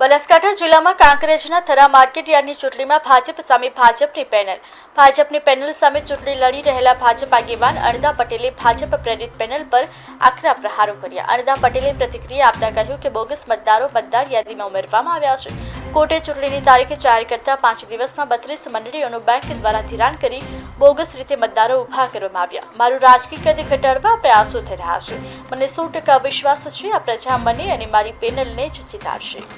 બનાસકાંઠા જિલ્લામાં કાંકરેજના થરા માર્કેટયાર્ડની ચૂંટણીમાં ભાજપ સામે ભાજપની પેનલ. ભાજપની પેનલ સામે ચૂંટણી લડી રહેલા ભાજપ આગેવાન અણદા પટેલે ભાજપ પ્રેરિત પેનલ પર આકરા પ્રહારો કર્યા. અણદા પટેલે પ્રતિક્રિયા આપતા કહ્યું કે બોગસ મતદારો મતદાર યાદીમાં ઉમેરવામાં આવ્યા છે. કોર્ટે ચૂંટણીની તારીખ જાહેર કરતા પાંચ દિવસમાં બત્રીસ મંડળીઓનું બેંક દ્વારા ધિરાણ કરી બોગસ રીતે મતદારો ઊભા કરવામાં આવ્યા. મારું રાજકીય કદ ઘટાડવા પ્રયાસો થઈ રહ્યા છે. મને સો ટકા વિશ્વાસ છે આ પ્રજા મને અને મારી પેનલને જ જીતાડશે.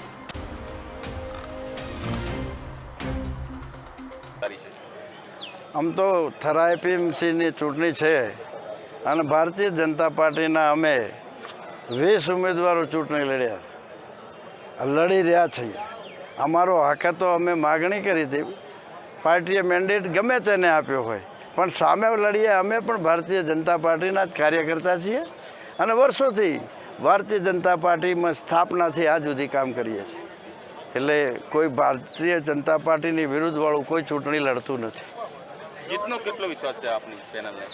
આમ તો થરા એપીએમસીની ચૂંટણી છે અને ભારતીય જનતા પાર્ટીના અમે વીસ ઉમેદવારો ચૂંટણી લડ્યા. લડી રહ્યા છીએ. અમારો હક તો અમે માગણી કરી હતી. પાર્ટીએ મેન્ડેટ ગમે તેને આપ્યો હોય. પણ સામે લડીએ અમે પણ ભારતીય જનતા પાર્ટીના જ કાર્યકર્તા છીએ અને વર્ષોથી ભારતીય જનતા પાર્ટીમાં સ્થાપનાથી આજ સુધી કામ કરીએ છીએ. એટલે કોઈ ભારતીય જનતા પાર્ટીની વિરુદ્ધવાળું કોઈ ચૂંટણી લડતું નથી. જીતનો કેટલો વિશ્વાસ છે આપની પેનલને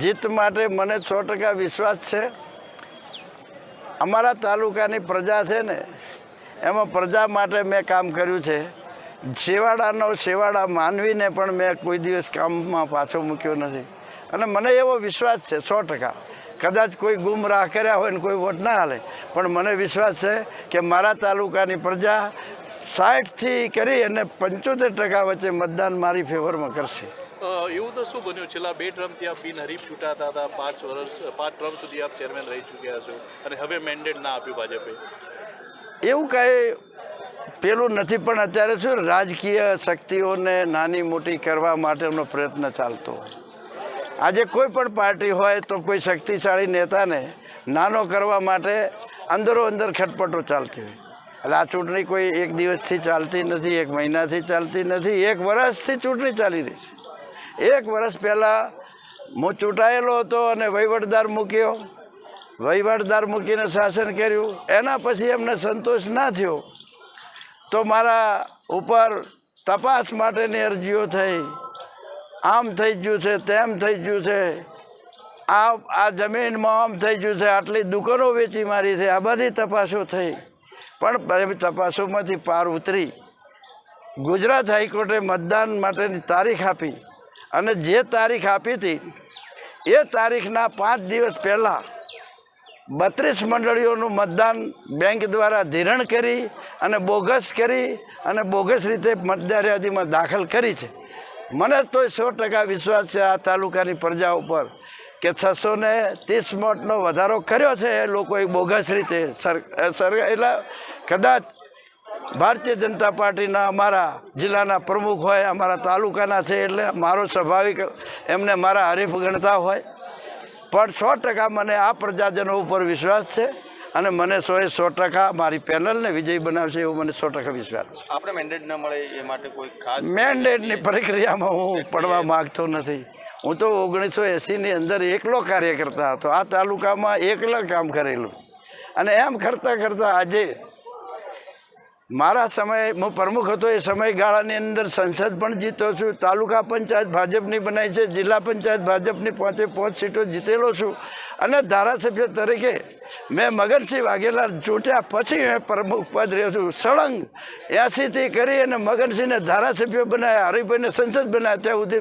જીત માટે મને સો ટકા વિશ્વાસ છે. અમારા તાલુકાની પ્રજા છે ને, એમાં પ્રજા માટે મેં કામ કર્યું છે. છેવાડાનો છેવાડા માનવીને પણ મેં કોઈ દિવસ કામમાં પાછો મૂક્યો નથી. અને મને એવો વિશ્વાસ છે સો ટકા. કદાચ કોઈ ગુમરાહ કર્યા હોય ને કોઈ વોટ ના હાલે, પણ મને વિશ્વાસ છે કે મારા તાલુકાની પ્રજા સાઠથી કરી અને પંચોતેર ટકા વચ્ચે મતદાન મારી ફેવરમાં કરશે. એવું તો શું બન્યું? છેલ્લા બે ટર્મથી આપ બિનહરીફ ચૂંટાતા હતા. પાંચ વર્ષ પાંચ ટર્મ સુધી આપ ચેરમેન રહી ચૂક્યા છો અને હવે મેન્ડેટ ના આપ્યું ભાજપે. એવું કાંઈ પેલું નથી પણ અત્યારે શું રાજકીય શક્તિઓને નાની મોટી કરવા માટેનો પ્રયત્ન ચાલતો હોય. આજે કોઈ પણ પાર્ટી હોય તો કોઈ શક્તિશાળી નેતાને નાનો કરવા માટે અંદરો અંદર ખટપટો ચાલતી હોય. એટલે આ ચૂંટણી કોઈ એક દિવસથી ચાલતી નથી, એક મહિનાથી ચાલતી નથી, એક વર્ષથી ચૂંટણી ચાલી રહી છે. એક વર્ષ પહેલાં હું ચૂંટાયેલો હતો અને વહીવટદાર મૂક્યો. વહીવટદાર મૂકીને શાસન કર્યું. એના પછી એમને સંતોષ ના થયો. તો મારા ઉપર તપાસ માટેની અરજીઓ થઈ. આમ થઈ ગયું છે, તેમ થઈ ગયું છે. આ આ જમીનમાં આમ થઈ ગયું છે, આટલી દુકાનો વેચી મારી છે, આ બધી તપાસો થઈ. પણ તપાસોમાંથી પાર ઉતરી ગુજરાત હાઈકોર્ટે મતદાન માટેની તારીખ આપી અને જે તારીખ આપી હતી, એ તારીખના પાંચ દિવસ પહેલાં બત્રીસ મંડળીઓનું મતદાન બેંક દ્વારા ધિરણ કરી અને બોગસ કરી અને બોગસ રીતે મતદાર યાદીમાં દાખલ કરી છે. મને તો સો ટકા વિશ્વાસ છે આ તાલુકાની પ્રજા ઉપર કે છસો ને ત્રીસ મોટનો વધારો કર્યો છે એ લોકોએ બોગસ રીતે. સર એટલે કદાચ ભારતીય જનતા પાર્ટીના અમારા જિલ્લાના પ્રમુખ હોય અમારા તાલુકાના છે એટલે મારો સ્વાભાવિક એમને મારા હરીફ ગણતા હોય. પણ સો ટકા મને આ પ્રજાજનો ઉપર વિશ્વાસ છે અને મને સોએ સો ટકા મારી પેનલને વિજય બનાવશે એવો મને સો ટકા વિશ્વાસ છે. આપણે મેન્ડેટ ન મળે એ માટે કોઈ ખાસ મેન્ડેટની પ્રક્રિયામાં હું પડવા માગતો નથી. હું તો ઓગણીસો એંસીની અંદર એકલો કાર્યકર્તા હતો. આ તાલુકામાં એકલા કામ કરેલું. અને એમ કરતાં કરતાં આજે મારા સમય, હું પ્રમુખ હતો એ સમયગાળાની અંદર સંસદ પણ જીતો છું, તાલુકા પંચાયત ભાજપની બનાવી છે, જિલ્લા પંચાયત ભાજપની પાંચે પાંચ સીટો જીતેલો છું. અને ધારાસભ્ય તરીકે મેં મગનસિંહ વાઘેલા ચૂંટ્યા પછી મેં પ્રમુખ પદ રહ્યો છું. સળંગ એસીથી કરી અને મગનસિંહને ધારાસભ્ય બનાવ્યા હરિભાઈને સંસદ બનાવ્યા ત્યાં સુધી